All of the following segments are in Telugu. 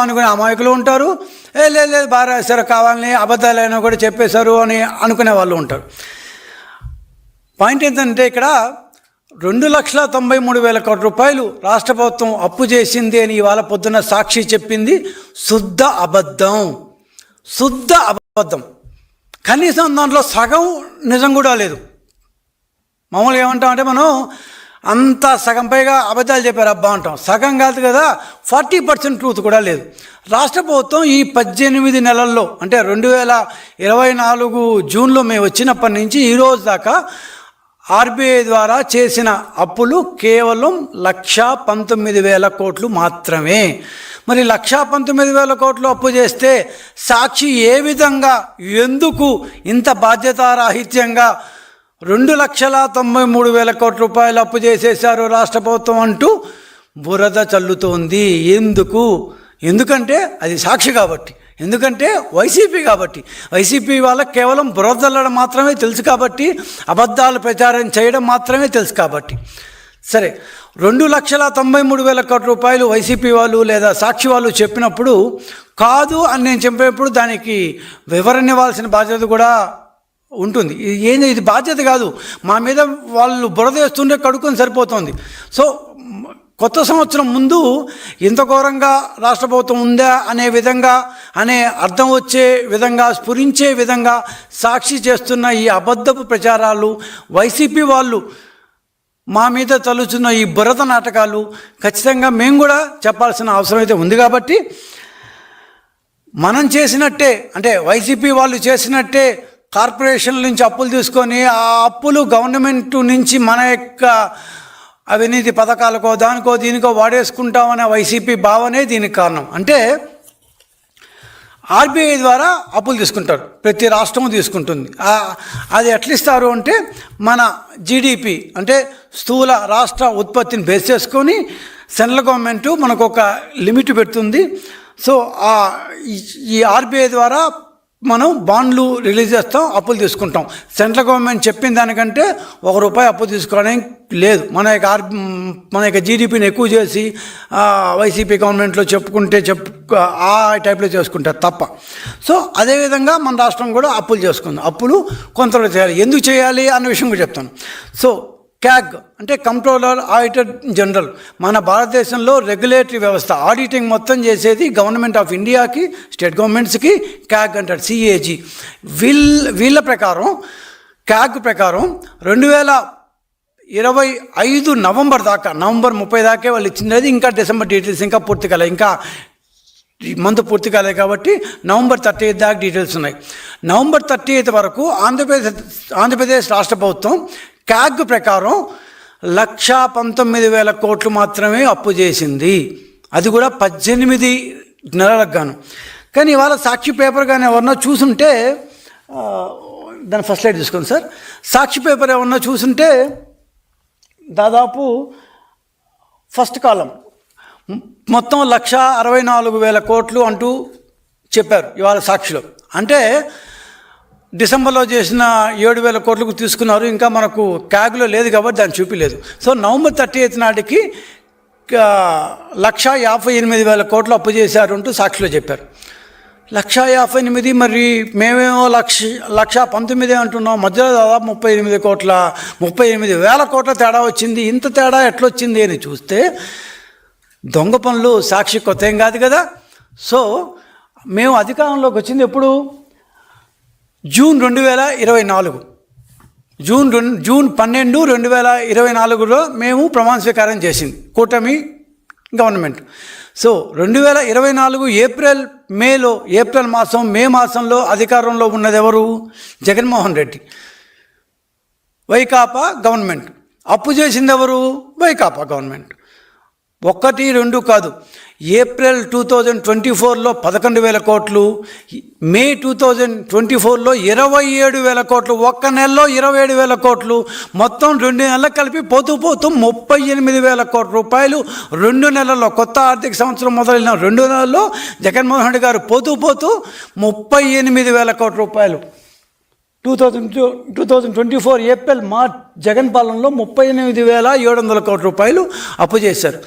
అనుకునే అమాయకులు ఉంటారు. ఏ లేదు లేదు బాగా రాశారు కావాలని అబద్ధాలైనా కూడా చెప్పేశారు అని అనుకునే వాళ్ళు ఉంటారు. పాయింట్ ఏంటంటే ఇక్కడ రెండు లక్షల తొంభై మూడు వేల కోట్ల రూపాయలు రాష్ట్ర ప్రభుత్వం అప్పు చేసింది అని ఇవాళ పొద్దున్న సాక్షి చెప్పింది శుద్ధ అబద్ధం. శుద్ధ అబద్ధం. కనీసం దాంట్లో సగం నిజం కూడా లేదు. మామూలుగా ఏమంటాం అంటే మనం అంత సగం పైగా అబద్ధాలు చెప్పారు అబ్బా అంటాం. సగం కాదు కదా ఫార్టీ పర్సెంట్ ట్రూత్ కూడా లేదు. రాష్ట్ర ప్రభుత్వం ఈ పద్దెనిమిది నెలల్లో అంటే రెండు వేల ఇరవై నాలుగు జూన్లో మేము వచ్చినప్పటి నుంచి ఈరోజు దాకా ఆర్బీఐ ద్వారా చేసిన అప్పులు కేవలం లక్షా పంతొమ్మిది వేల కోట్లు మాత్రమే. మరి లక్షా పంతొమ్మిది వేల కోట్లు అప్పు చేస్తే సాక్షి ఏ విధంగా ఎందుకు ఇంత బాధ్యతారాహిత్యంగా రెండు లక్షల తొంభై మూడు వేల కోట్ల రూపాయలు అప్పు చేసేశారు రాష్ట్ర ప్రభుత్వం అంటూ బురద చల్లుతోంది. ఎందుకు? ఎందుకంటే అది సాక్షి కాబట్టి. ఎందుకంటే వైసీపీ కాబట్టి. వైసీపీ వాళ్ళకి కేవలం బురదల్లడం మాత్రమే తెలుసు కాబట్టి అబద్ధాలు ప్రచారం చేయడం మాత్రమే తెలుసు కాబట్టి. సరే రెండు లక్షల తొంభై మూడు వేల కోట్ల రూపాయలు వైసీపీ వాళ్ళు లేదా సాక్షి వాళ్ళు చెప్పినప్పుడు కాదు అని నేను చెప్పినప్పుడు దానికి వివరణ ఇవ్వాల్సిన బాధ్యత కూడా ఉంటుంది. ఏంది ఇది బాధ్యత కాదు. మా మీద వాళ్ళు బురదేస్తుంటే కడుక్కొని సరిపోతుంది. సో కొత్త సంవత్సరం ముందు ఇంత ఘోరంగా రాష్ట్ర ప్రభుత్వం ఉందా అనే విధంగా అనే అర్థం వచ్చే విధంగా స్ఫురించే విధంగా సాక్షి చేస్తున్న ఈ అబద్ధపు ప్రచారాలు వైసీపీ వాళ్ళు మా మీద తలుచున్న ఈ బురద నాటకాలు ఖచ్చితంగా మేము కూడా చెప్పాల్సిన అవసరం అయితే ఉంది కాబట్టి మనం చేసినట్టే అంటే వైసీపీ వాళ్ళు చేసినట్టే కార్పొరేషన్ల నుంచి అప్పులు తీసుకొని ఆ అప్పులు గవర్నమెంట్ నుంచి మన యొక్క అవినీతి పథకాలకో దానికో దీనికో వాడేసుకుంటామనే వైసీపీ భావనే దీనికి కారణం. అంటే ఆర్బీఐ ద్వారా అప్పులు తీసుకుంటారు. ప్రతి రాష్ట్రం తీసుకుంటుంది. అది ఎట్లా ఇస్తారు అంటే మన జీడిపి అంటే స్థూల రాష్ట్ర ఉత్పత్తిని బేస్ చేసుకొని సెంట్రల్ గవర్నమెంట్ మనకు ఒక లిమిట్ పెడుతుంది. సో ఆ ఈ ఆర్బీఐ ద్వారా మనం బాండ్లు రిలీజ్ చేస్తాం అప్పులు తీసుకుంటాం. సెంట్రల్ గవర్నమెంట్ చెప్పిన దానికంటే ఒక రూపాయి అప్పు తీసుకోవడానికి లేదు. మన యొక్క ఆర్ మన యొక్క జీడిపిని ఎక్కువ చేసి వైసీపీ గవర్నమెంట్లో చెప్పుకుంటే చెప్పు ఆ టైప్లో చేసుకుంటారు తప్ప. సో అదేవిధంగా మన రాష్ట్రం కూడా అప్పులు చేసుకుంది. అప్పులు కొంతలో చేయాలి. ఎందుకు చేయాలి అన్న విషయం కూడా చెప్తాను. సో క్యాగ్ అంటే కంట్రోలర్ ఆడిటర్ జనరల్ మన భారతదేశంలో రెగ్యులేటరీ వ్యవస్థ ఆడిటింగ్ మొత్తం చేసేది గవర్నమెంట్ ఆఫ్ ఇండియాకి స్టేట్ గవర్నమెంట్స్కి క్యాగ్ అంటారు సిఏజీ వీళ్ళ వీళ్ళ ప్రకారం క్యాగ్ ప్రకారం రెండు వేల ఇరవై ఐదు నవంబర్ దాకా నవంబర్ ముప్పై దాకే వాళ్ళు ఇచ్చినది ఇంకా డిసెంబర్ డీటెయిల్స్ ఇంకా పూర్తి కాలేదు ఇంకా మంత్ పూర్తి కాలేదు కాబట్టి నవంబర్ థర్టీ ఎయిత్ దాకా డీటెయిల్స్ ఉన్నాయి. నవంబర్ థర్టీ ఎయిత్ వరకు ఆంధ్రప్రదేశ్ ఆంధ్రప్రదేశ్ రాష్ట్ర ప్రభుత్వం క్యాగ్ ప్రకారం లక్షా పంతొమ్మిది వేల కోట్లు మాత్రమే అప్పు చేసింది. అది కూడా పద్దెనిమిది నెలలకు గాను. కానీ ఇవాళ సాక్షి పేపర్ కానీ ఎవరన్నా చూసుంటే దాని ఫస్ట్ లైట్ తీసుకోండి సార్. సాక్షి పేపర్ ఏమన్నా చూసుంటే దాదాపు ఫస్ట్ కాలం మొత్తం లక్ష అరవై నాలుగు వేల కోట్లు అంటూ చెప్పారు ఇవాళ సాక్షిలో. అంటే డిసెంబర్లో చేసిన ఏడు వేల కోట్లకు తీసుకున్నారు. ఇంకా మనకు క్యాగ్లో లేదు కాబట్టి దాన్ని చూపించలేదు సో నవంబర్ థర్టీ ఎయిత్ నాటికి లక్ష యాభై ఎనిమిది వేల కోట్లు అప్పు చేశారు అంటూ సాక్షిలో చెప్పారు. లక్ష యాభై ఎనిమిది మరి మేమేమో లక్ష లక్ష పంతొమ్మిది అంటున్నాం. మధ్యలో దాదాపు ముప్పై ఎనిమిది కోట్ల ముప్పై ఎనిమిది వేల కోట్ల తేడా వచ్చింది. ఇంత తేడా ఎట్లొచ్చింది అని చూస్తే దొంగ పనులు సాక్షి కొత్త ఏం కాదు కదా. సో మేము అధికారంలోకి వచ్చింది ఎప్పుడు? జూన్ రెండు వేల ఇరవై నాలుగు. జూన్ రెండు జూన్ పన్నెండు రెండు వేల ఇరవై నాలుగులో మేము ప్రమాణ స్వీకారం చేసింది. కూటమి గవర్నమెంట్. సో రెండు వేల ఇరవై నాలుగు ఏప్రిల్ మేలో ఏప్రిల్ మాసం మే మాసంలో అధికారంలో ఉన్నది ఎవరు జగన్మోహన్ రెడ్డి. వైకాపా గవర్నమెంట్. అప్పు చేసింది ఎవరు వైకాపా గవర్నమెంట్. ఒక్కటి రెండు కాదు. ఏప్రిల్ టూ థౌజండ్ ట్వంటీ ఫోర్లో పదకొండు వేల కోట్లు మే టూ థౌజండ్ ట్వంటీ ఫోర్లో ఇరవై ఏడు వేల కోట్లు ఒక్క నెలలో ఇరవై ఏడు వేల కోట్లు మొత్తం రెండు నెలలు కలిపి పోతూ పోతూ ముప్పై ఎనిమిది వేల కోట్ల రూపాయలు రెండు నెలల్లో కొత్త ఆర్థిక సంవత్సరం మొదలైన రెండు నెలల్లో జగన్మోహన్ రెడ్డి గారు పోతూ పోతూ ముప్పై ఎనిమిది వేల కోట్ల రూపాయలు. Two thousand two two thousand twenty four April March Jagan పాలనలో ముప్పై ఎనిమిది వేల ఏడు వందల కోట్ల రూపాయలు అప్పు చేశారు.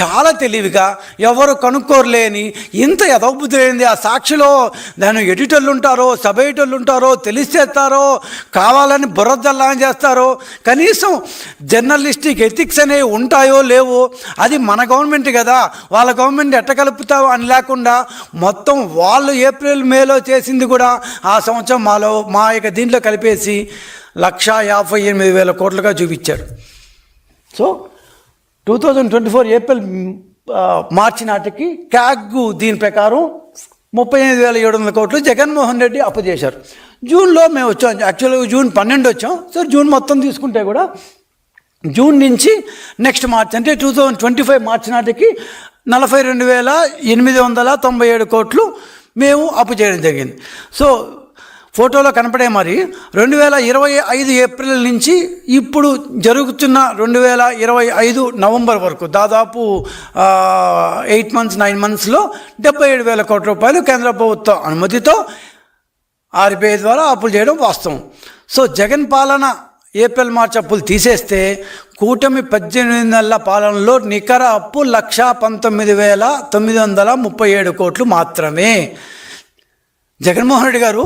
చాలా తెలివిగా ఎవరు కనుక్కోరలేని ఇంత యథోబుద్ధి లేనిది ఆ సాక్షిలో. దాని ఎడిటర్లు ఉంటారో సబ్ ఎడిటర్లు ఉంటారో తెలిసేస్తారో కావాలని బుర్రదల్లా చేస్తారో కనీసం జర్నలిస్టిక్ ఎథిక్స్ అనేవి ఉంటాయో లేవో అది మన గవర్నమెంట్ కదా. వాళ్ళ గవర్నమెంట్ ఎట్ట కలుపుతావు అని లేకుండా మొత్తం వాళ్ళు ఏప్రిల్ మేలో చేసింది కూడా ఆ సంవత్సరం మాలో మా యొక్క దీంట్లో కలిపేసి లక్షా యాభై ఎనిమిది వేల కోట్లుగా చూపించారు so two thousand twenty four April మార్చి నాటికి క్యాగ్ దీని ప్రకారం ముప్పై ఎనిమిది వేల ఏడు వందల కోట్లు జగన్మోహన్ రెడ్డి అప్పు చేశారు. జూన్లో మేము వచ్చాం. యాక్చువల్గా జూన్ పన్నెండు వచ్చాం. సో జూన్ మొత్తం తీసుకుంటే కూడా జూన్ నుంచి నెక్స్ట్ మార్చ్ అంటే టూ థౌజండ్ ట్వంటీ ఫైవ్ మార్చి నాటికి నలభై రెండు వేల ఎనిమిది వందల తొంభై ఏడు కోట్లు మేము అప్పు చేయడం జరిగింది. సో ఫోటోలో కనపడే మరి రెండు వేల ఇరవై ఐదు ఏప్రిల్ నుంచి ఇప్పుడు జరుగుతున్న రెండు వేల ఇరవై ఐదు నవంబర్ వరకు దాదాపు ఎయిట్ మంత్స్ నైన్ మంత్స్లో డెబ్బై ఏడు వేల కోట్ల రూపాయలు కేంద్ర ప్రభుత్వ అనుమతితో ఆర్బీఐ ద్వారా అప్పులు చేయడం వాస్తవం. సో జగన్ పాలన ఏప్రిల్ మార్చ్ అప్పులు తీసేస్తే కూటమి పద్దెనిమిది నెలల పాలనలో నికర అప్పు లక్ష పంతొమ్మిది వేల తొమ్మిది వందల ముప్పై ఏడు కోట్లు మాత్రమే. జగన్మోహన్ రెడ్డి గారు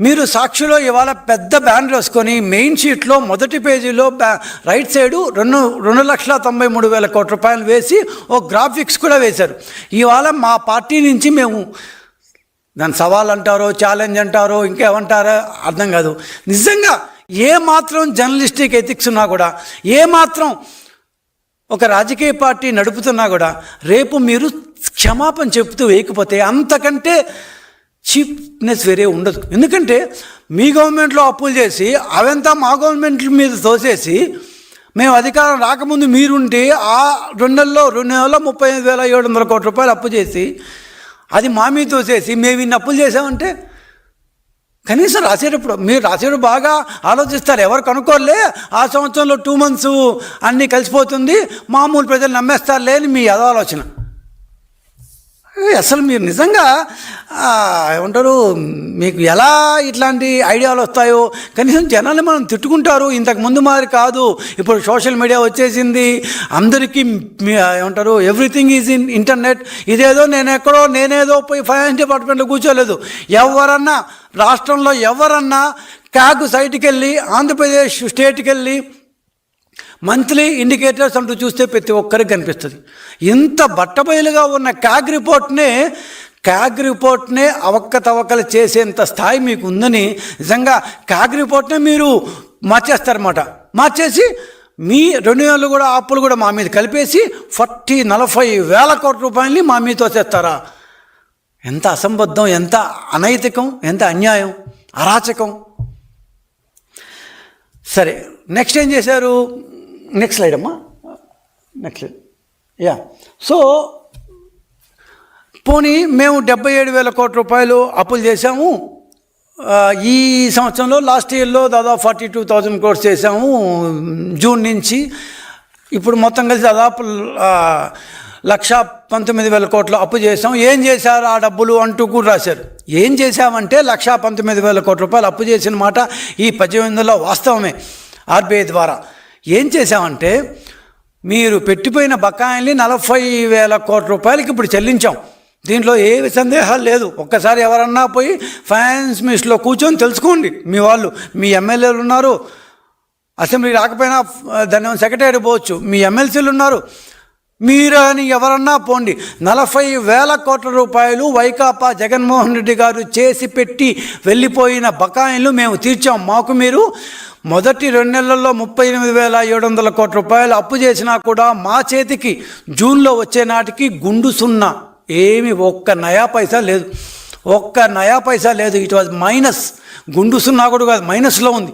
మీరు సాక్షిలో ఇవాళ పెద్ద బ్యానర్ వేసుకొని మెయిన్ షీట్లో మొదటి పేజీలో బ్యా రైట్ సైడు రెండు రెండు లక్షల తొంభై మూడు వేల కోట్ల రూపాయలు వేసి ఓ గ్రాఫిక్స్ కూడా వేశారు. ఇవాళ మా పార్టీ నుంచి మేము దాని సవాల్ అంటారో ఛాలెంజ్ అంటారో ఇంకేమంటారో అర్థం కాదు. నిజంగా ఏ మాత్రం జర్నలిస్టిక్ ఎథిక్స్ ఉన్నా కూడా ఏ మాత్రం ఒక రాజకీయ పార్టీ నడుపుతున్నా కూడా రేపు మీరు క్షమాపణ చెప్తూ వేయకపోతే అంతకంటే చీప్నెస్ వేరే ఉండదు. ఎందుకంటే మీ గవర్నమెంట్లో అప్పులు చేసి అవంతా మా గవర్నమెంట్ మీద తోసేసి మేము అధికారం రాకముందు మీరుంటే ఆ రెండు నెలల్లో రెండు నెలల్లో ముప్పై ఐదు వేల ఏడు వందల కోట్ల రూపాయలు అప్పు చేసి అది మా మీద తోసేసి మేము ఇన్ని అప్పులు చేసామంటే కనీసం రాసేటప్పుడు మీరు రాసేటప్పుడు బాగా ఆలోచిస్తారు. ఎవరు కనుక్కోలే ఆ సంవత్సరంలో టూ మంత్స్ అన్నీ కలిసిపోతుంది మామూలు ప్రజలు నమ్మేస్తారులే అని మీ ఆలోచన. అసలు మీరు నిజంగా ఏమంటారు మీకు ఎలా ఇట్లాంటి ఐడియాలు వస్తాయో? కనీసం జనాలు మనం తిట్టుకుంటారు ఇంతకు ముందు మాదిరి కాదు. ఇప్పుడు సోషల్ మీడియా వచ్చేసింది అందరికీ ఏమంటారు ఎవ్రీథింగ్ ఈజ్ ఇన్ ఇంటర్నెట్. ఇదేదో నేను ఎక్కడో నేనేదో పోయి ఫైనాన్స్ డిపార్ట్మెంట్లో కూర్చోలేదు. ఎవరన్నా రాష్ట్రంలో ఎవరన్నా క్యాగ్ సైట్కి వెళ్ళి ఆంధ్రప్రదేశ్ స్టేట్కి వెళ్ళి మంత్లీ ఇండికేటర్స్ అంటూ చూస్తే ప్రతి ఒక్కరికి కనిపిస్తుంది. ఇంత బట్టబయలుగా ఉన్న క్యాగ్ రిపోర్ట్నే క్యాగ్ రిపోర్ట్నే అవకతవకలు చేసేంత స్థాయి మీకు ఉందని నిజంగా క్యాగ్ రిపోర్ట్నే మీరు మార్చేస్తారన్నమాట. మార్చేసి మీ రెండు వేలు కూడా అప్పులు కూడా మా మీద కలిపేసి ఫార్టీ నలభై వేల కోట్ల రూపాయలని మా మీద తోసేస్తారా? ఎంత అసంబద్ధం ఎంత అనైతికం ఎంత అన్యాయం అరాచకం. సరే నెక్స్ట్ ఏం చేశారు? నెక్స్ట్ స్లైడ్ అమ్మా. నెక్స్ట్ స్లైడ్ యా సో పోనీ మేము డెబ్బై ఏడు వేల కోట్ల రూపాయలు అప్పులు చేశాము. ఈ సంవత్సరంలో లాస్ట్ ఇయర్లో దాదాపు ఫార్టీ టూ థౌజండ్ కోర్స్ చేశాము జూన్ నుంచి. ఇప్పుడు మొత్తం కలిసి దాదాపు లక్ష పంతొమ్మిది వేల కోట్లు అప్పు చేసాం ఏం చేశారు ఆ డబ్బులు అంటూ కూడా రాశారు. ఏం చేశామంటే లక్ష పంతొమ్మిది వేల కోట్ల రూపాయలు అప్పు చేసిన మాట ఈ పద్దెనిమిదిలో వందల వాస్తవమే. ఆర్బీఐ ద్వారా. ఏం చేశామంటే మీరు పెట్టిపోయిన బకాయిల్ని నలభై వేల కోట్ల రూపాయలకి ఇప్పుడు చెల్లించాం. దీంట్లో ఏవి సందేహాలు లేదు. ఒక్కసారి ఎవరన్నా పోయి ఫైనాన్స్ మినిస్టర్లో కూర్చొని తెలుసుకోండి. మీ వాళ్ళు మీ ఎమ్మెల్యేలు ఉన్నారు. అసెంబ్లీ రాకపోయినా దాన్ని సెక్రటరీ పోవచ్చు. మీ ఎమ్మెల్సీలు ఉన్నారు. మీరు అని ఎవరన్నా పోండి. నలభై వేల కోట్ల రూపాయలు వైకాపా జగన్మోహన్ రెడ్డి గారు చేసి పెట్టి వెళ్ళిపోయిన బకాయిలు మేము తీర్చాం. మాకు మీరు మొదటి రెండు నెలల్లో ముప్పై ఎనిమిది వేల ఏడు వందల కోట్ల రూపాయలు అప్పు చేసినా కూడా మా చేతికి జూన్లో వచ్చే నాటికి గుండు సున్నా. ఏమి ఒక్క నయా పైసా లేదు. ఒక్క నయా పైసా లేదు. It was minus. గుండు సున్నా కూడా కాదు మైనస్లో ఉంది.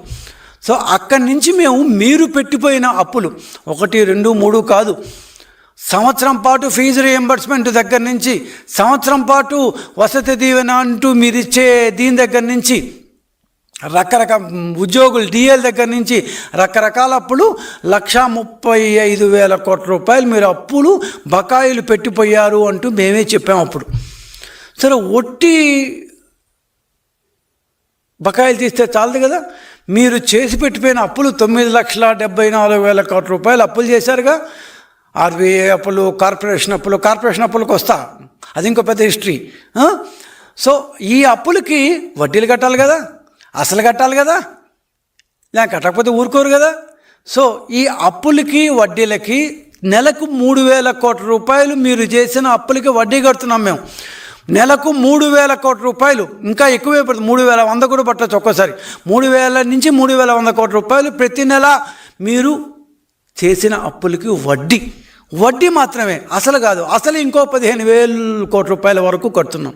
సో అక్కడి నుంచి మేము మీరు పెట్టిపోయిన అప్పులు. ఒకటి రెండు మూడు కాదు. సంవత్సరం పాటు ఫీజు రియంబర్స్మెంట్ దగ్గర నుంచి సంవత్సరం పాటు వసతి దీవెన అంటూ మీరు ఇచ్చే దీని దగ్గర నుంచి రకరకాల ఉద్యోగులు డిఎల్ దగ్గర నుంచి రకరకాల అప్పులు లక్షా ముప్పై ఐదు వేల కోట్ల రూపాయలు మీరు అప్పులు బకాయిలు పెట్టిపోయారు అంటూ మేమే చెప్పాం అప్పుడు. సరే ఒట్టి బకాయిలు తీస్తే చాలదు కదా? మీరు చేసి పెట్టిపోయిన అప్పులు తొమ్మిది లక్షల డెబ్బై నాలుగు వేల కోట్ల రూపాయలు అప్పులు చేశారుగా? ఆర్బీఐ అప్పులు కార్పొరేషన్ అప్పులు కార్పొరేషన్ అప్పులకు వస్తా. అది ఇంకో పెద్ద హిస్టరీ. సో ఈ అప్పులకి వడ్డీలు కట్టాలి కదా? అసలు కట్టాలి కదా? లేక కట్టకపోతే ఊరుకోరు కదా? సో ఈ అప్పులకి వడ్డీలకి నెలకు మూడు వేల కోట్ల రూపాయలు మీరు చేసిన అప్పులకి వడ్డీ కడుతున్నాం మేము. నెలకు మూడు వేల కోట్ల రూపాయలు ఇంకా ఎక్కువే పడుతుంది. మూడు వేల వంద కూడా పట్టచ్చు ఒక్కోసారి. మూడు వేల నుంచి మూడు వేల వంద కోట్ల రూపాయలు ప్రతి నెల మీరు చేసిన అప్పులకి వడ్డీ. వడ్డీ మాత్రమే అసలు కాదు. అసలు ఇంకో పదిహేను వేల కోట్ల రూపాయల వరకు కడుతున్నాం.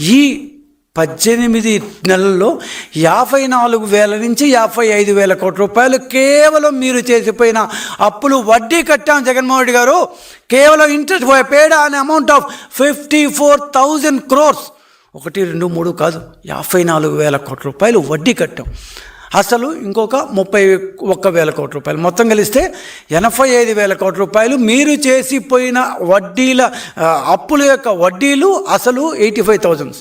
ఈ పద్దెనిమిది నెలల్లో యాభై నాలుగు వేల నుంచి యాభై ఐదు వేల కోట్ల రూపాయలు కేవలం మీరు చేసిపోయిన అప్పులు వడ్డీ కట్టాం జగన్మోహన్ రెడ్డి గారు. కేవలం ఇంట్రెస్ట్ పేడ్ అనే amount of fifty four thousand crores ఒకటి రెండు మూడు కాదు యాభై నాలుగు వేల కోట్ల రూపాయలు వడ్డీ కట్టాం. అసలు ఇంకొక ముప్పై ఒక్క వేల కోట్ల రూపాయలు. మొత్తం కలిస్తే ఎనభై ఐదు వేల కోట్ల రూపాయలు మీరు చేసిపోయిన వడ్డీల అప్పుల యొక్క వడ్డీలు అసలు ఎయిటీ ఫైవ్ థౌజండ్స్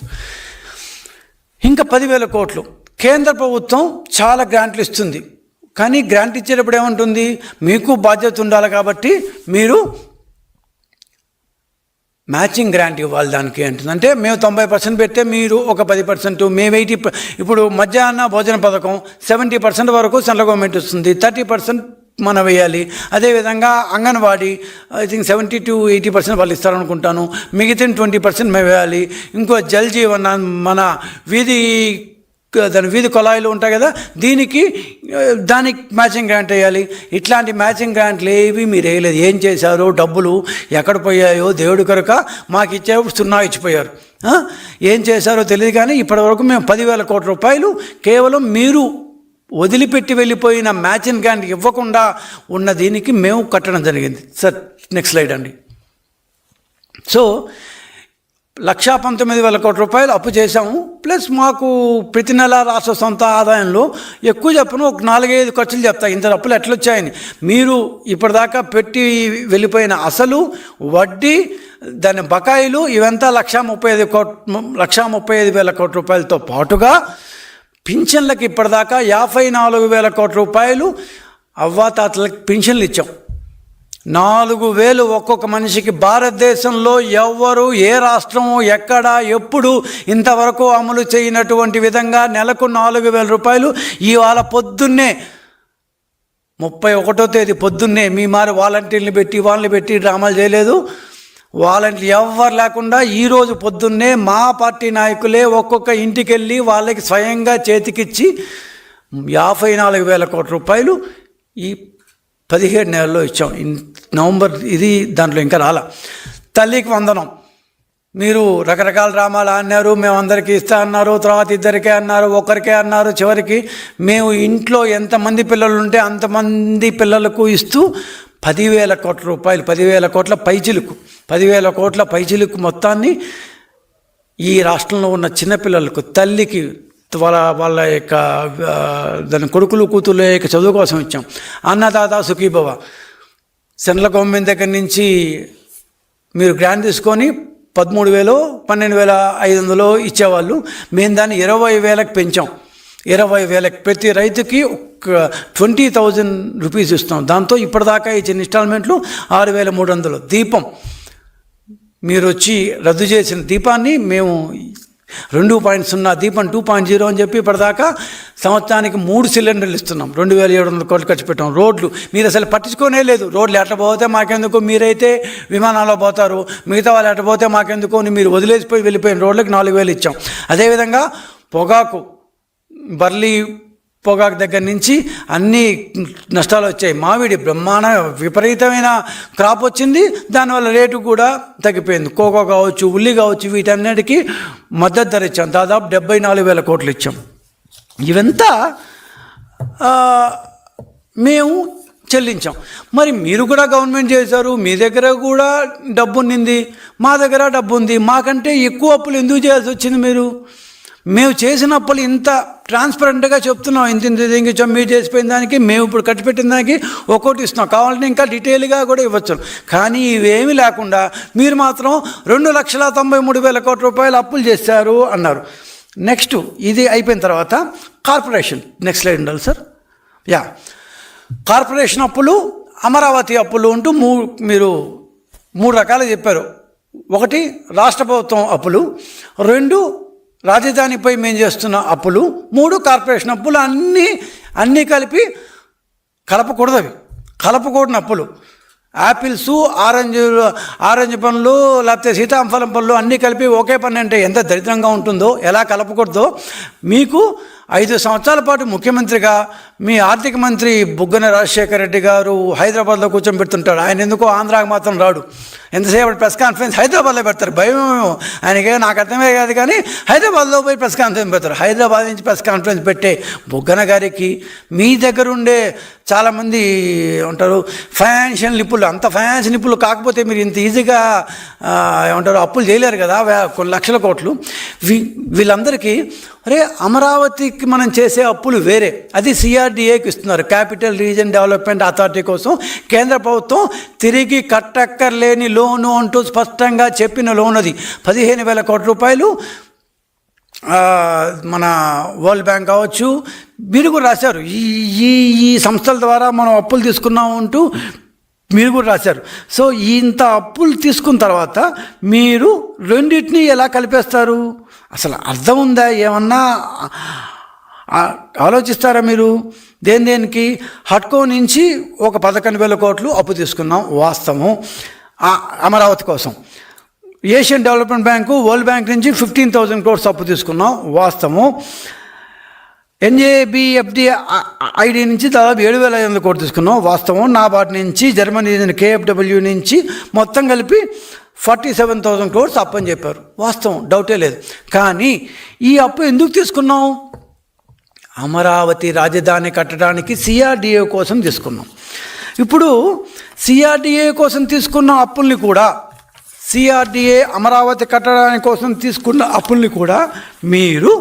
ఇంకా పదివేల కోట్లు. కేంద్ర ప్రభుత్వం చాలా గ్రాంట్లు ఇస్తుంది. కానీ గ్రాంట్ ఇచ్చేటప్పుడు ఏముంటుంది? మీకు బాధ్యత ఉండాలి కాబట్టి మీరు మ్యాచింగ్ గ్రాంట్ ఇవ్వాలి దానికి అంటుంది. అంటే మేము తొంభై పర్సెంట్ పెడితే మీరు ఒక పది పర్సెంట్ మేము ఎయిటీ ఇప్పుడు మధ్యాహ్న భోజన పథకం సెవెంటీ పర్సెంట్ వరకు సెంట్రల్ గవర్నమెంట్ ఇస్తుంది. థర్టీ పర్సెంట్ మనం వేయాలి. అదేవిధంగా anganwadi I think seventy to eighty percent వాళ్ళు ఇస్తారనుకుంటాను. మిగతా ట్వంటీ పర్సెంట్ మేము వేయాలి. ఇంకో జల్ జీవన మన వీధి దాని వీధి కొలాయిలు ఉంటాయి కదా దీనికి దానికి మ్యాచింగ్ గ్రాంట్ వేయాలి. ఇట్లాంటి మ్యాచింగ్ గ్రాంట్లు ఏవి మీరు వేయలేదు. ఏం చేశారో? డబ్బులు ఎక్కడ పోయాయో దేవుడి కొరక మాకు ఇచ్చేప్పుడు సున్నా ఇచ్చిపోయారు. ఏం చేశారో తెలియదు కానీ ఇప్పటివరకు మేము పదివేల కోట్ల రూపాయలు కేవలం మీరు వదిలిపెట్టి వెళ్ళిపోయిన మ్యాచింగ్ గ్యాండ్ ఇవ్వకుండా ఉన్న దీనికి మేము కట్టడం జరిగింది. సార్ నెక్స్ట్ స్లైడ్ అండి. సో లక్షా పంతొమ్మిది వేల కోట్ల రూపాయలు అప్పు చేశాము. ప్లస్ మాకు ప్రతి నెల రాష్ట్ర సొంత ఆదాయంలో ఎక్కువ చెప్పను ఒక నాలుగైదు ఖర్చులు చెప్తాయి ఇంత అప్పులు ఎట్లా వచ్చాయని మీరు ఇప్పటిదాకా పెట్టి వెళ్ళిపోయిన అసలు వడ్డీ దాని బకాయిలు ఇవంతా లక్షా ముప్పై ఐదు కోట్ లక్షా ముప్పై ఐదు వేల కోట్ల రూపాయలతో పాటుగా పింఛన్లకు ఇప్పటిదాకా యాభై నాలుగు వేల కోట్ల రూపాయలు అవ్వాతాతలకు పింఛన్లు ఇచ్చాం. నాలుగు వేలు ఒక్కొక్క మనిషికి భారతదేశంలో ఎవ్వరు ఏ రాష్ట్రము ఎక్కడ ఎప్పుడు ఇంతవరకు అమలు చేయనటువంటి విధంగా నెలకు నాలుగు వేల రూపాయలు ఇవాళ పొద్దున్నే ముప్పై ఒకటో తేదీ పొద్దున్నే మీ మారి వాలంటీర్ని పెట్టి వాళ్ళని పెట్టి డ్రామాలు చేయలేదు. వాలంటీర్ ఎవ్వరు లేకుండా ఈరోజు పొద్దున్నే మా పార్టీ నాయకులే ఒక్కొక్క ఇంటికి వెళ్ళి వాళ్ళకి స్వయంగా చేతికిచ్చి యాభై నాలుగు వేల కోట్ల రూపాయలు ఈ పదిహేడు నెలల్లో ఇచ్చాం. నవంబర్ ఇది దాంట్లో ఇంకా రాల. తల్లికి వందనం. మీరు రకరకాల డ్రామాలు అన్నారు మేమందరికీ ఇస్తా అన్నారు తర్వాత ఇద్దరికే అన్నారు ఒకరికే అన్నారు చివరికి మేము ఇంట్లో ఎంతమంది పిల్లలు ఉంటే అంతమంది పిల్లలకు ఇస్తూ పదివేల కోట్ల రూపాయలు పదివేల కోట్ల పైచిలుకు పదివేల కోట్ల పైచిలుకు మొత్తాన్ని ఈ రాష్ట్రంలో ఉన్న చిన్నపిల్లలకు తల్లికి వాళ్ళ వాళ్ళ యొక్క దాని కొడుకులు కూతుర్ల యొక్క చదువు కోసం ఇచ్చాం. అన్నదాత సుఖీభవ. సెంట్రల్ గవర్నమెంట్ దగ్గర నుంచి మీరు గ్రాంట్ తీసుకొని పదమూడు వేలు పన్నెండు వేల ఐదు వందలు ఇచ్చేవాళ్ళు. మేము దాన్ని ఇరవై వేలకు పెంచాం. ఇరవై వేలకు ప్రతి రైతుకి ఒక ట్వంటీ థౌజండ్ రూపీస్ ఇస్తాం దాంతో ఇప్పటిదాకా ఇచ్చిన ఇన్స్టాల్మెంట్లు ఆరు వేల మూడు వందలు. దీపం. మీరు వచ్చి రద్దు చేసిన దీపాన్ని మేము రెండు పాయింట్ సున్నా దీపం టూ పాయింట్ జీరో అని చెప్పి ఇప్పటిదాకా సంవత్సరానికి మూడు సిలిండర్లు ఇస్తున్నాం. రెండు వేల ఏడు వందల కోట్లు ఖర్చు పెట్టాం. రోడ్లు. మీరు అసలు పట్టించుకోనే లేదు. రోడ్లు ఎట్లా పోతే మాకెందుకు? మీరైతే విమానాల్లో పోతారు. మిగతా వాళ్ళు ఎట్లా పోతే మాకెందుకు? అని మీరు వదిలేసిపోయి వెళ్ళిపోయిన రోడ్లకు నాలుగు వేలు ఇచ్చాం. అదేవిధంగా పొగాకు. బర్లీ పొగాకు దగ్గర నుంచి అన్ని నష్టాలు వచ్చాయి. మామిడి బ్రహ్మాండ విపరీతమైన క్రాప్ వచ్చింది. దానివల్ల రేటు కూడా తగ్గిపోయింది. కోకో కావచ్చు ఉల్లి కావచ్చు వీటన్నిటికీ మద్దతు ధర ఇచ్చాం. దాదాపు డెబ్బై నాలుగు వేల కోట్లు ఇచ్చాం. ఇవంతా మేము చెల్లించాం. మరి మీరు కూడా గవర్నమెంట్ చేశారు. మీ దగ్గర కూడా డబ్బు ఉన్నింది మా దగ్గర డబ్బు ఉంది. మాకంటే ఎక్కువ అప్పులు ఎందుకు చేయాల్సి వచ్చింది మీరు? మేము చేసిన అప్పులు ఇంత ట్రాన్స్పరెంట్గా చెప్తున్నాం. ఇంత ఇంత తెగించాం మీరు చేసిపోయిన దానికి మేము ఇప్పుడు ఖర్చు పెట్టిన దానికి ఒక్కోటి ఇస్తున్నాం. కావాలంటే ఇంకా డీటెయిల్గా కూడా ఇవ్వచ్చు. కానీ ఇవేమీ లేకుండా మీరు మాత్రం రెండు లక్షల తొంభై మూడు వేల కోట్ల రూపాయలు అప్పులు చేశారు అన్నారు. నెక్స్ట్ ఇది అయిపోయిన తర్వాత కార్పొరేషన్. నెక్స్ట్ స్లైడ్ ఉండాలి సార్. యా కార్పొరేషన్ అప్పులు అమరావతి అప్పులు అంటూ మూ మీరు మూడు రకాలు చెప్పారు. ఒకటి రాష్ట్ర ప్రభుత్వం అప్పులు. రెండు రాజధానిపై మేము చేస్తున్న అప్పులు మూడు కార్పొరేషన్ అప్పులు అన్నీ అన్నీ కలిపి కలపకూడదు అవి. కలపకూడని అప్పులు. యాపిల్స్ ఆరెంజ్ ఆరెంజ్ పండ్లు లేకపోతే సీతాఫలం పళ్ళు అన్నీ కలిపి ఒకే పని అంటే ఎంత దరిద్రంగా ఉంటుందో ఎలా కలపకూడదో మీకు ఐదు సంవత్సరాల పాటు ముఖ్యమంత్రిగా మీ ఆర్థిక మంత్రి బుగ్గన రాజశేఖర రెడ్డి గారు హైదరాబాద్లో కూర్చొని పెడుతుంటాడు ఆయన ఎందుకో ఆంధ్రాకి మాత్రం రాడు. ఎంతసేపు ప్రెస్ కాన్ఫరెన్స్ హైదరాబాద్లో పెడతారు. భయం ఆయనకే నాకు అర్థమే కాదు కానీ హైదరాబాద్లో పోయి ప్రెస్ కాన్ఫరెన్స్ పెడతారు. హైదరాబాద్ నుంచి ప్రెస్ కాన్ఫరెన్స్ పెట్టే బుగ్గన గారికి మీ దగ్గర ఉండే చాలామంది ఉంటారు ఫైనాన్షియల్ నిపుణులు. అంత ఫైనాన్స్ నిపుణులు కాకపోతే మీరు ఇంత ఈజీగా ఏమంటారు అప్పులు చేయలేరు కదా కొన్ని లక్షల కోట్లు. వీ వీళ్ళందరికీ అరే అమరావతికి మనం చేసే అప్పులు వేరే. అది సిఆర్డిఏకి ఇస్తున్నారు. క్యాపిటల్ రీజన్ డెవలప్మెంట్ అథారిటీ కోసం కేంద్ర ప్రభుత్వం తిరిగి కట్టక్కర్లేని లోను అంటూ స్పష్టంగా చెప్పిన లోన్ అది పదిహేను వేల కోట్ల రూపాయలు మన వరల్డ్ బ్యాంక్ కావచ్చు మీరు కూడా రాశారు. ఈ ఈ ఈ సంస్థల ద్వారా మనం అప్పులు తీసుకున్నాం అంటూ మీరు కూడా రాశారు. సో ఇంత అప్పులు తీసుకున్న తర్వాత మీరు రెండింటిని ఎలా కలిపేస్తారు? అసలు అర్థం ఉందా? ఏమన్నా ఆలోచిస్తారా మీరు? దేని దేనికి? హట్కో నుంచి ఒక పదకొండు వేల కోట్లు అప్పు తీసుకున్నాం వాస్తవం. అమరావతి కోసం. Asian development bank World Bank నుంచి ఫిఫ్టీన్ థౌజండ్ క్రోర్స్ అప్పు తీసుకున్నాం వాస్తవం ఎన్జేబిఎఫ్డి ఐడి నుంచి దాదాపు ఏడు వేల ఐదు వందల కోట్లు తీసుకున్నాం వాస్తవం నాబార్డ్ నుంచి జర్మనీ కేఎఫ్డబ్ల్యూ నుంచి మొత్తం కలిపి ఫార్టీ సెవెన్ థౌజండ్ క్రోర్స్ అప్పు అని చెప్పారు. వాస్తవం డౌటే లేదు. కానీ ఈ అప్పు ఎందుకు తీసుకున్నాం? అమరావతి రాజధాని కట్టడానికి సిఆర్డిఏ కోసం తీసుకున్నాం. ఇప్పుడు సిఆర్డిఏ కోసం తీసుకున్న అప్పుల్ని కూడా సిఆర్డిఏ అమరావతి కట్టడానికి కోసం తీసుకున్న అప్పుల్ని కూడా మీరు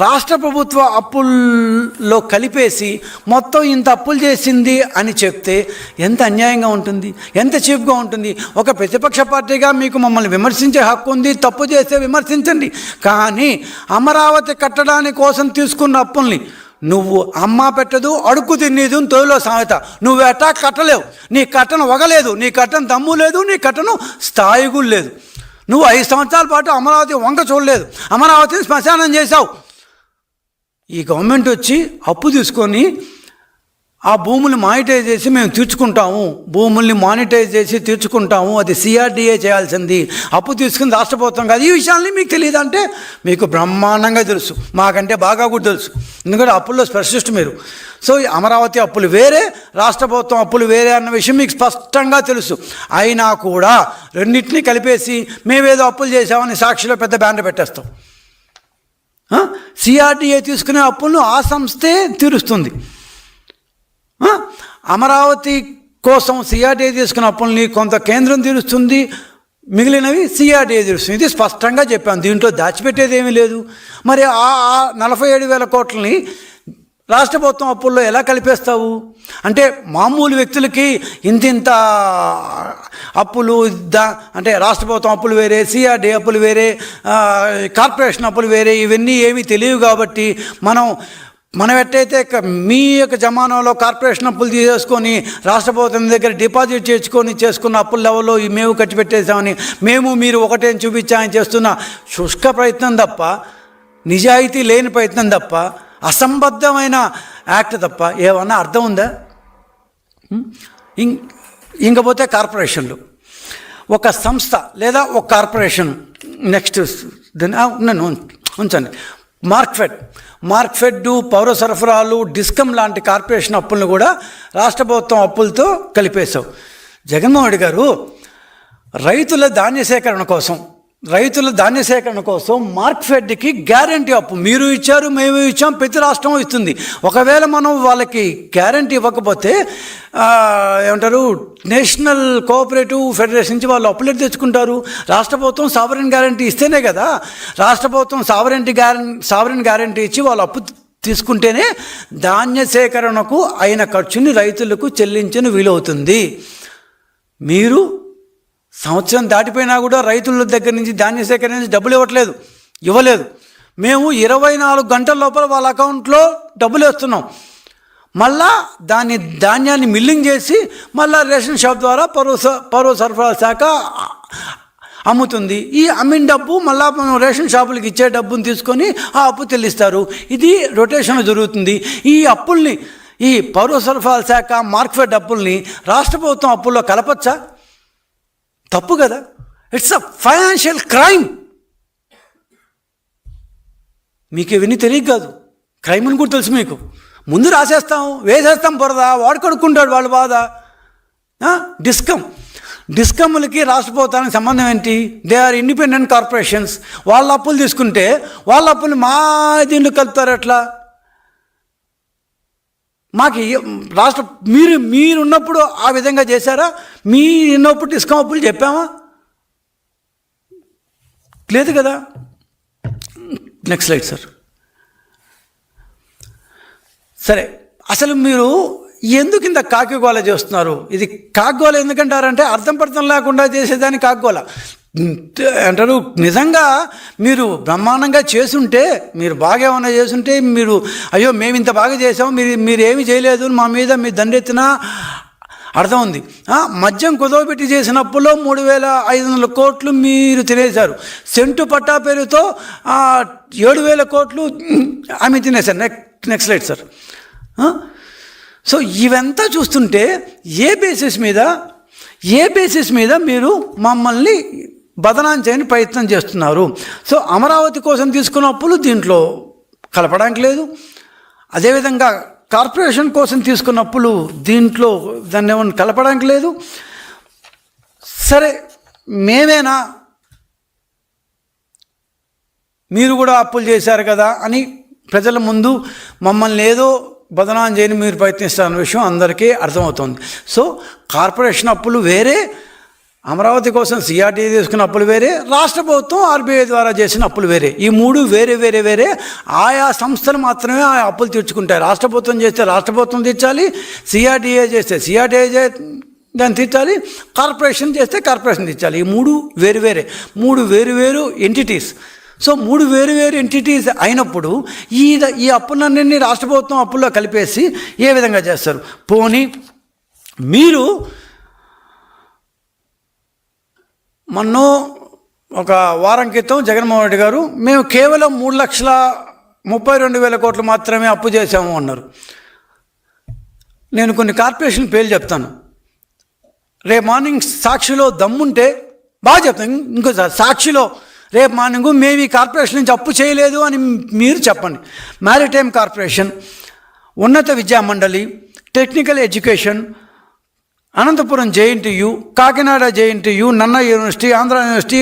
రాష్ట్ర ప్రభుత్వ అప్పుల్లో కలిపేసి మొత్తం ఇంత అప్పులు చేసింది అని చెప్తే ఎంత అన్యాయంగా ఉంటుంది ఎంత చీప్గా ఉంటుంది. ఒక ప్రతిపక్ష పార్టీగా మీకు మమ్మల్ని విమర్శించే హక్కు ఉంది తప్పు చేస్తే విమర్శించండి. కానీ అమరావతి కట్టడానికి కోసం తీసుకున్న అప్పుల్ని నువ్వు అమ్మ పెట్టదు అడుక్కు తినేదు తొలిలో సామెత. నువ్వు ఎట్టా కట్టలేవు. నీ కట్టను వగలేదు నీ కట్టను దమ్ము లేదు నీ కట్టను స్థాయి కూడా లేదు. నువ్వు ఐదు సంవత్సరాల పాటు అమరావతి వంక చూడలేదు. అమరావతిని శ్మశానం చేశావు. ఈ గవర్నమెంట్ వచ్చి అప్పు తీసుకొని ఆ భూముల్ని మానిటైజ్ చేసి మేము తీర్చుకుంటాము. భూముల్ని మానిటైజ్ చేసి తీర్చుకుంటాము. అది సిఆర్డిఏ చేయాల్సింది. అప్పు తీసుకుని రాష్ట్ర ప్రభుత్వం కాదు. ఈ విషయాల్ని మీకు తెలియదు అంటే మీకు బ్రహ్మాండంగా తెలుసు. మాకంటే బాగా కూడా తెలుసు. ఎందుకంటే అప్పుల్లో స్పెషలిస్ట్ మీరు. సో ఈ అమరావతి అప్పులు వేరే రాష్ట్ర ప్రభుత్వం అప్పులు వేరే అన్న విషయం మీకు స్పష్టంగా తెలుసు. అయినా కూడా రెండింటినీ కలిపేసి మేమేదో అప్పులు చేసామని సాక్షిలో పెద్ద బ్యానర్ పెట్టేస్తాం. సిఆర్డిఏ తీసుకునే అప్పులను ఆ సంస్థే తీరుస్తుంది. అమరావతి కోసం సిఆర్డీఏ తీసుకున్న అప్పుల్ని కొంత కేంద్రం తీరుస్తుంది. మిగిలినవి సిఆర్డీఏ తీరుస్తుంది. ఇది స్పష్టంగా చెప్పాను. దీంట్లో దాచిపెట్టేది ఏమీ లేదు. మరి ఆ నలభై ఏడు వేల కోట్లని రాష్ట్ర ప్రభుత్వం అప్పుల్లో ఎలా కలిపేస్తావు? అంటే మామూలు వ్యక్తులకి ఇంతింత అప్పులు దా అంటే రాష్ట్ర ప్రభుత్వం అప్పులు వేరే సిఆర్డీ అప్పులు వేరే కార్పొరేషన్ అప్పులు వేరే ఇవన్నీ ఏమీ తెలియవు కాబట్టి మనం మనం ఎట్టయితే మీ యొక్క జమానాలో కార్పొరేషన్ అప్పులు తీసేసుకొని రాష్ట్ర ప్రభుత్వం దగ్గర డిపాజిట్ చేసుకొని చేసుకున్న అప్పుల లెవెల్లో ఈ మేము కట్టి పెట్టేసామని మేము మీరు ఒకటేం చూపించామని చేస్తున్న శుష్క ప్రయత్నం తప్ప నిజాయితీ లేని ప్రయత్నం తప్ప అసంబద్ధమైన యాక్ట్ తప్ప ఏమన్నా అర్థం ఉందా? ఇం- ఇంకపోతే కార్పొరేషన్లు. ఒక సంస్థ లేదా ఒక కార్పొరేషన్ నెక్స్ట్ దాని ఉంచండి. మార్క్ఫెడ్ మార్క్ఫెడ్ పౌర సరఫరాలు డిస్కమ్ లాంటి కార్పొరేషన్ అప్పులను కూడా రాష్ట్ర ప్రభుత్వం అప్పులతో కలిపేశావు. జగన్మోహన్ రెడ్డి గారు రైతుల ధాన్య సేకరణ కోసం రైతుల ధాన్య సేకరణ కోసం మార్క్ఫెడ్కి గ్యారంటీ అప్పు. మీరు ఇచ్చారు మేము ఇచ్చాం ప్రతి రాష్ట్రం ఇస్తుంది. ఒకవేళ మనం వాళ్ళకి గ్యారంటీ ఇవ్వకపోతే ఏమంటారు నేషనల్ కోఆపరేటివ్ ఫెడరేషన్ నుంచి వాళ్ళు అప్పులు తెచ్చుకుంటారు? రాష్ట్ర ప్రభుత్వం సావరెన్ గ్యారంటీ ఇస్తేనే కదా. రాష్ట్ర ప్రభుత్వం సావరెంటీ గ్యారం సావరెన్ గ్యారంటీ ఇచ్చి వాళ్ళు అప్పు తీసుకుంటేనే ధాన్య సేకరణకు అయిన ఖర్చుని రైతులకు చెల్లించిన వీలవుతుంది. మీరు సంవత్సరం దాటిపోయినా కూడా రైతుల దగ్గర నుంచి ధాన్య సేకరణ నుంచి డబ్బులు ఇవ్వట్లేదు. ఇవ్వలేదు. మేము ఇరవై నాలుగు గంటల లోపల వాళ్ళ అకౌంట్లో డబ్బులు వేస్తున్నాం. మళ్ళా దాన్ని ధాన్యాన్ని మిల్లింగ్ చేసి మళ్ళా రేషన్ షాప్ ద్వారా పౌర స- పౌర సరఫరా శాఖ అమ్ముతుంది. ఈ అమ్మిన డబ్బు మళ్ళా మనం రేషన్ షాపులకి ఇచ్చే డబ్బును తీసుకొని ఆ అప్పు చెల్లిస్తారు. ఇది రొటేషన్ జరుగుతుంది. ఈ అప్పుల్ని ఈ పౌర సరఫరా శాఖ మార్క్ఫెడ్ అప్పుల్ని రాష్ట్ర ప్రభుత్వం అప్పుల్లో కలపచ్చా? తప్పు కదా? ఇట్స్ అ ఫైనాన్షియల్ క్రైమ్ మీకు ఇవన్నీ తెలియదు కాదు. క్రైమ్ అని కూడా తెలుసు మీకు. ముందు రాసేస్తాం వేసేస్తాం బురద వాడు కడుక్కుంటాడు వాళ్ళ బాధ. డిస్కమ్ డిస్కమ్లకి రాష్ట్ర ప్రభుత్వానికి సంబంధం ఏంటి? దే ఆర్ ఇండిపెండెంట్ కార్పొరేషన్స్ వాళ్ళ అప్పులు తీసుకుంటే వాళ్ళ అప్పులు మా దీంట్లో కలుపుతారు ఎట్లా? మాకు రాష్ట్ర మీరు మీరున్నప్పుడు ఆ విధంగా చేశారా? మీ ఉన్నప్పుడు డిస్కమ్ అప్పులు చెప్పామా? లేదు కదా? Next slide sir. సరే అసలు మీరు ఎందుకు ఇంత కాకిగోళ చేస్తున్నారు? ఇది కాకిగోల ఎందుకంటారంటే అర్థం పర్థం లేకుండా చేసేదాన్ని కాకిగోల అంటారు నిజంగా మీరు బ్రహ్మాండంగా చేసుంటే మీరు బాగా ఏమైనా చేసుంటే మీరు అయ్యో మేము ఇంత బాగా చేసాము మీరు మీరు ఏమి చేయలేదు మా మీద మీ దండెత్తిన అర్థం ఉంది. మద్యం కుదవబెట్టి చేసినప్పులో మూడు వేల ఐదు వందల కోట్లు మీరు తినేశారు. సెంటు పట్టా పేరుతో ఏడు వేల కోట్లు ఆమె తినేశారు. Next next light sir. So ఇవంతా చూస్తుంటే ఏ బేసిస్ మీద ఏ బేసిస్ మీద మీరు మమ్మల్ని బదనాం చేయని ప్రయత్నం చేస్తున్నారు. సో అమరావతి కోసం తీసుకున్న అప్పులు దీంట్లో కలపడానికి లేదు. అదేవిధంగా కార్పొరేషన్ కోసం తీసుకున్న అప్పులు దీంట్లో దాన్ని ఏమన్నా కలపడానికి లేదు. సరే మేమేనా? మీరు కూడా అప్పులు చేశారు కదా అని ప్రజల ముందు మమ్మల్ని ఏదో బదనాం చేయని మీరు ప్రయత్నిస్తారన్న విషయం అందరికీ అర్థమవుతుంది. సో కార్పొరేషన్ అప్పులు వేరే అమరావతి కోసం సిఆర్టీ తీసుకున్న అప్పులు వేరే రాష్ట్ర ప్రభుత్వం ఆర్బీఐ ద్వారా చేసిన అప్పులు వేరే. ఈ మూడు వేరే వేరే వేరే ఆయా సంస్థలు మాత్రమే ఆ అప్పులు తీర్చుకుంటాయి. రాష్ట్ర ప్రభుత్వం చేస్తే రాష్ట్ర ప్రభుత్వం తీర్చాలి సిఆర్టీఏ చేస్తే సిఆర్డీఏ దాన్ని తీర్చాలి కార్పొరేషన్ చేస్తే కార్పొరేషన్ తీర్చాలి. ఈ మూడు వేరు వేరే. మూడు వేరు వేరు ఎంటిటీస్ సో మూడు వేరు వేరు ఎంటిటీస్ అయినప్పుడు ఈ ఈ అప్పులన్నీ రాష్ట్ర ప్రభుత్వం అప్పుల్లో కలిపేసి ఏ విధంగా చేస్తారు? పోనీ మీరు మొన్న ఒక వారం క్రితం జగన్మోహన్ రెడ్డి గారు మేము కేవలం మూడు లక్షల ముప్పై రెండు వేల కోట్లు మాత్రమే అప్పు చేశాము అన్నారు. నేను కొన్ని కార్పొరేషన్ పేర్లు చెప్తాను. రేపు మార్నింగ్ సాక్షిలో దమ్ముంటే బాగా చెప్తాను. ఇంకోసారి సాక్షిలో రేపు మార్నింగ్ మేము ఈ కార్పొరేషన్ నుంచి అప్పు చేయలేదు అని మీరు చెప్పండి. మ్యారిటైమ్ కార్పొరేషన్ ఉన్నత విద్యా మండలి technical education Anantapuram JNTU Kakinada JNTU నన్న university Andhra university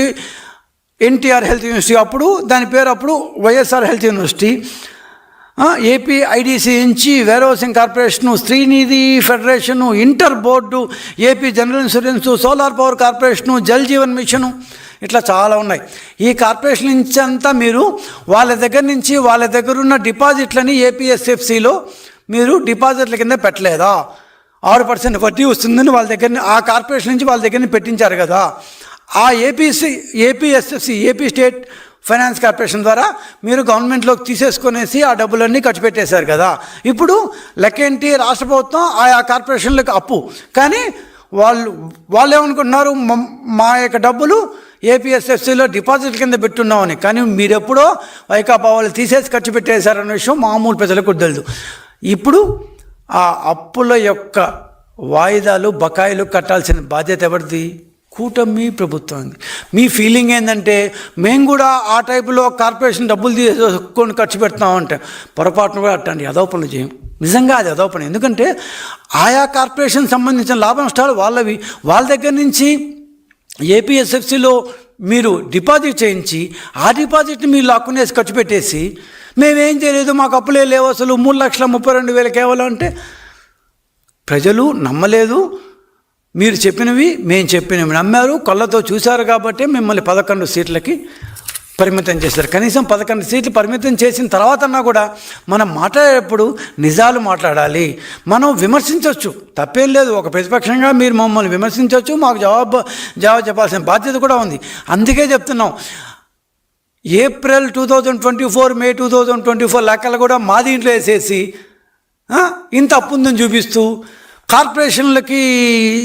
NTR health university అప్పుడు దాని పేరు అప్పుడు YSR health university. AP IDC నుంచి వేరోసింగ్ corporation Srinidhi federation inter board AP general insurance solar power corporation Jal Jeevan mission ఇట్లా చాలా ఉన్నాయి. ఈ కార్పొరేషన్ నుంచి అంతా మీరు వాళ్ళ దగ్గర నుంచి వాళ్ళ దగ్గర ఉన్న డిపాజిట్లని ఏపీఎస్ఎఫ్సిలో మీరు డిపాజిట్ల కింద పెట్టలేదా? ఆరు పర్సెంట్ వడ్డీ వస్తుందని వాళ్ళ దగ్గర ఆ కార్పొరేషన్ నుంచి వాళ్ళ దగ్గర పెట్టించారు కదా. ఆ APC APSFC AP state finance corporation ద్వారా మీరు గవర్నమెంట్లోకి తీసేసుకునేసి ఆ డబ్బులన్నీ ఖర్చు పెట్టేశారు కదా. ఇప్పుడు లెక్కేంటి రాష్ట్ర ప్రభుత్వం ఆయా కార్పొరేషన్లకు అప్పు. కానీ వాళ్ళు వాళ్ళు ఏమనుకుంటున్నారు? మా యొక్క డబ్బులు ఏపీఎస్ఎఫ్సిలో డిపాజిట్ కింద పెట్టున్నామని. కానీ మీరెప్పుడో వైకాపా వాళ్ళు తీసేసి ఖర్చు పెట్టేశారనే విషయం మామూలు ప్రజలకు తెలియదు. ఇప్పుడు ఆ అప్పుల యొక్క వాయిదాలు బకాయిలు కట్టాల్సిన బాధ్యత ఎవరిది? కూటమి ప్రభుత్వం. మీ ఫీలింగ్ ఏంటంటే మేము కూడా ఆ టైపులో కార్పొరేషన్ డబ్బులు తీసుకొని ఖర్చు పెడతామంటే పొరపాటును కూడా అట్టండి అదో పనులు చేయం. నిజంగా అది అదో పని. ఎందుకంటే ఆయా కార్పొరేషన్ సంబంధించిన లాభ నష్టాలు వాళ్ళవి. వాళ్ళ దగ్గర నుంచి ఏపీఎస్ఎఫ్సిలో మీరు డిపాజిట్ చేయించి ఆ డిపాజిట్ని మీరు లాక్కునేసి ఖర్చు పెట్టేసి మేమేం చేయలేదు మాకు అప్పులే లేవు అసలు. మూడు లక్షల ముప్పై రెండు వేలు కేవలం అంటే ప్రజలు నమ్మలేదు. మీరు చెప్పినవి మేము చెప్పినవి నమ్మారు. కళ్ళతో చూశారు కాబట్టి మిమ్మల్ని పదకొండు సీట్లకి పరిమితం చేశారు. కనీసం పదకొండు సీట్లు పరిమితం చేసిన తర్వాతన్నా కూడా మనం మాట్లాడేటప్పుడు నిజాలు మాట్లాడాలి. మనం విమర్శించవచ్చు. తప్పేం లేదు. ఒక ప్రతిపక్షంగా మీరు మమ్మల్ని విమర్శించవచ్చు. మాకు జవాబు జవాబు చెప్పాల్సిన బాధ్యత కూడా ఉంది. అందుకే చెప్తున్నాం. April two thousand twenty four May two thousand twenty four లెక్కలు కూడా మా దీంట్లో వేసేసి ఇంత అప్పు ఉందని చూపిస్తూ కార్పొరేషన్లకి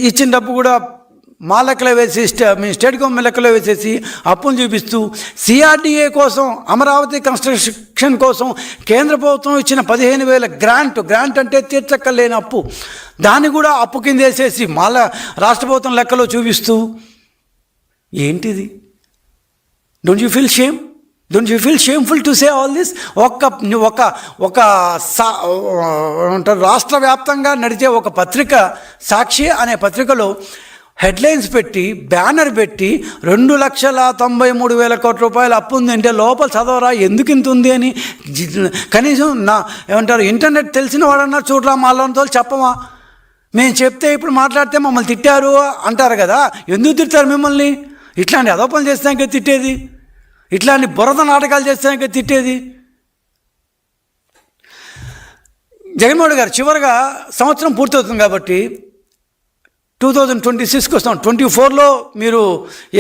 ఇచ్చిన డబ్బు కూడా మా లెక్కలో వేసి స్టే మీ స్టేట్ గవర్నమెంట్ లెక్కలో వేసేసి అప్పులు చూపిస్తూ సిఆర్డీఏ కోసం అమరావతి కన్స్ట్రక్షన్ కోసం కేంద్ర ప్రభుత్వం ఇచ్చిన పదిహేను వేల గ్రాంట్ గ్రాంట్ అంటే తీర్చక్కలేని అప్పు. దాన్ని కూడా అప్పు కింద వేసేసి మాల రాష్ట్ర ప్రభుత్వం లెక్కలో చూపిస్తూ ఏంటిది? Don't you feel shame don't you feel shameful to say all this ఒక్క ఒక ఒక సా రాష్ట్ర వ్యాప్తంగా నడిచే ఒక పత్రిక సాక్షి అనే పత్రికలో హెడ్లైన్స్ పెట్టి బ్యానర్ పెట్టి రెండు లక్షల తొంభై మూడు వేల కోట్ల రూపాయలు అప్పు ఉంది అంటే లోపల చదవరా ఎందుకు ఇంత ఉంది అని కనీసం నా ఏమంటారు ఇంటర్నెట్ తెలిసిన వాడన్నా చూడరా మాలోతో చెప్పమా? మేము చెప్తే ఇప్పుడు మాట్లాడితే మమ్మల్ని తిట్టారు అంటారు కదా ఎందుకు తిట్టారు మిమ్మల్ని? ఇట్లాంటి అదోపలు చేస్తానికే తిట్టేది? ఇట్లాంటి బురద నాటకాలు చేస్తానికే తిట్టేది? జగన్మోహన్ గారు చివరిగా సంవత్సరం పూర్తవుతుంది కాబట్టి టూ థౌజండ్ ట్వంటీ సిక్స్కి వస్తాం. ట్వంటీ ఫోర్లో మీరు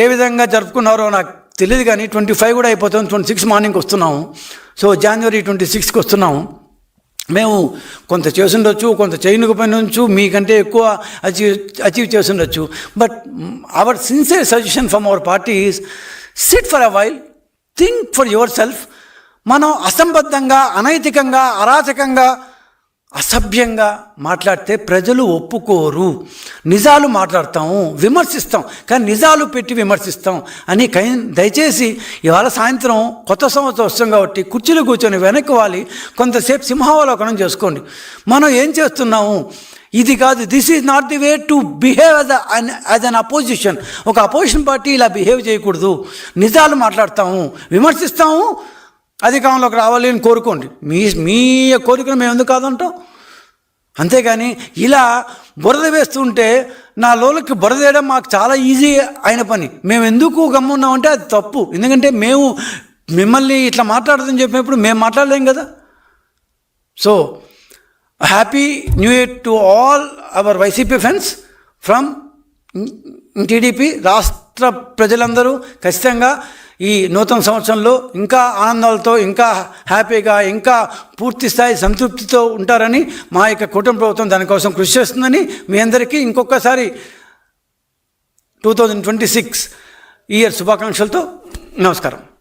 ఏ విధంగా జరుపుకున్నారో నాకు తెలియదు కానీ ట్వంటీ ఫైవ్ కూడా అయిపోతుంది. ట్వంటీ సిక్స్ మార్నింగ్కి వస్తున్నాము. సో జనవరి ట్వంటీ సిక్స్కి వస్తున్నాము. మేము కొంత చేసుండొచ్చు కొంత చేయకపోయినచ్చు మీకంటే ఎక్కువ achieve achieve చేసుండొచ్చు but our sincere suggestion from our party is sit for a while think for yourself మనం అసంబద్ధంగా అనైతికంగా అరాచకంగా అసభ్యంగా మాట్లాడితే ప్రజలు ఒప్పుకోరు. నిజాలు మాట్లాడతాము విమర్శిస్తాం. కానీ నిజాలు పెట్టి విమర్శిస్తాం అని కై దయచేసి ఇవాళ సాయంత్రం కొత్త సంవత్సరం వస్తాం కాబట్టి కుర్చీలో కూర్చొని వెనక్కి వాలి. కొంతసేపు సింహావలోకనం చేసుకోండి. మనం ఏం చేస్తున్నాము? ఇది కాదు this is not the way to behave as an as an opposition ఒక అపోజిషన్ పార్టీ ఇలా బిహేవ్ చేయకూడదు. నిజాలు మాట్లాడతాము విమర్శిస్తాము అధికారంలోకి రావాలి అని కోరుకోండి. మీ మీ కోరికను మేము ఎందుకు కాదంటాం? అంతేగాని ఇలా బురద వేస్తుంటే నా లోలకి బురద వేయడం మాకు చాలా ఈజీ అయిన పని. మేము ఎందుకు గమ్మున్నామంటే అది తప్పు. ఎందుకంటే మేము మిమ్మల్ని ఇట్లా మాట్లాడదని చెప్పినప్పుడు మేము మాట్లాడలేం కదా. So happy new year to all our YCP friends from TDP రాష్ట్ర ప్రజలందరూ. ఖచ్చితంగా ఈ నూతన సంవత్సరంలో ఇంకా ఆనందాలతో ఇంకా హ్యాపీగా ఇంకా పూర్తి స్థాయి సంతృప్తితో ఉంటారని మా యొక్క కుటుంబ ప్రభుత్వం దానికోసం కృషి చేస్తుందని మీ అందరికీ ఇంకొకసారి two thousand twenty six year శుభాకాంక్షలతో నమస్కారం.